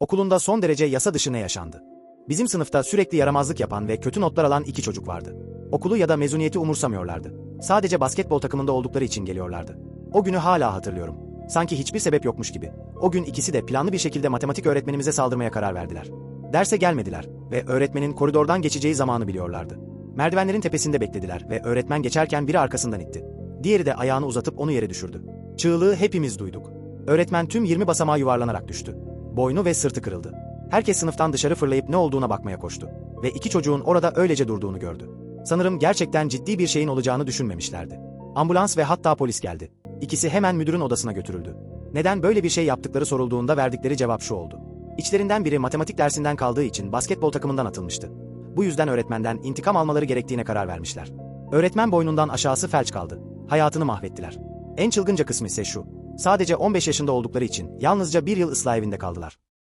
Okulunda son derece yasa dışı ne yaşandı? Bizim sınıfta sürekli yaramazlık yapan ve kötü notlar alan iki çocuk vardı. Okulu ya da mezuniyeti umursamıyorlardı. Sadece basketbol takımında oldukları için geliyorlardı. O günü hala hatırlıyorum. Sanki hiçbir sebep yokmuş gibi. O gün ikisi de planlı bir şekilde matematik öğretmenimize saldırmaya karar verdiler. Derse gelmediler ve öğretmenin koridordan geçeceği zamanı biliyorlardı. Merdivenlerin tepesinde beklediler ve öğretmen geçerken biri arkasından itti. Diğeri de ayağını uzatıp onu yere düşürdü. Çığlığı hepimiz duyduk. Öğretmen tüm 20 basamağa yuvarlanarak düştü. Boynu ve sırtı kırıldı. Herkes sınıftan dışarı fırlayıp ne olduğuna bakmaya koştu. Ve iki çocuğun orada öylece durduğunu gördü. Sanırım gerçekten ciddi bir şeyin olacağını düşünmemişlerdi. Ambulans ve hatta polis geldi. İkisi hemen müdürün odasına götürüldü. Neden böyle bir şey yaptıkları sorulduğunda verdikleri cevap şu oldu. İçlerinden biri matematik dersinden kaldığı için basketbol takımından atılmıştı. Bu yüzden öğretmenden intikam almaları gerektiğine karar vermişler. Öğretmen boynundan aşağısı felç kaldı. Hayatını mahvettiler. En çılgınca kısmı ise şu. Sadece 15 yaşında oldukları için yalnızca bir yıl ıslah evinde kaldılar.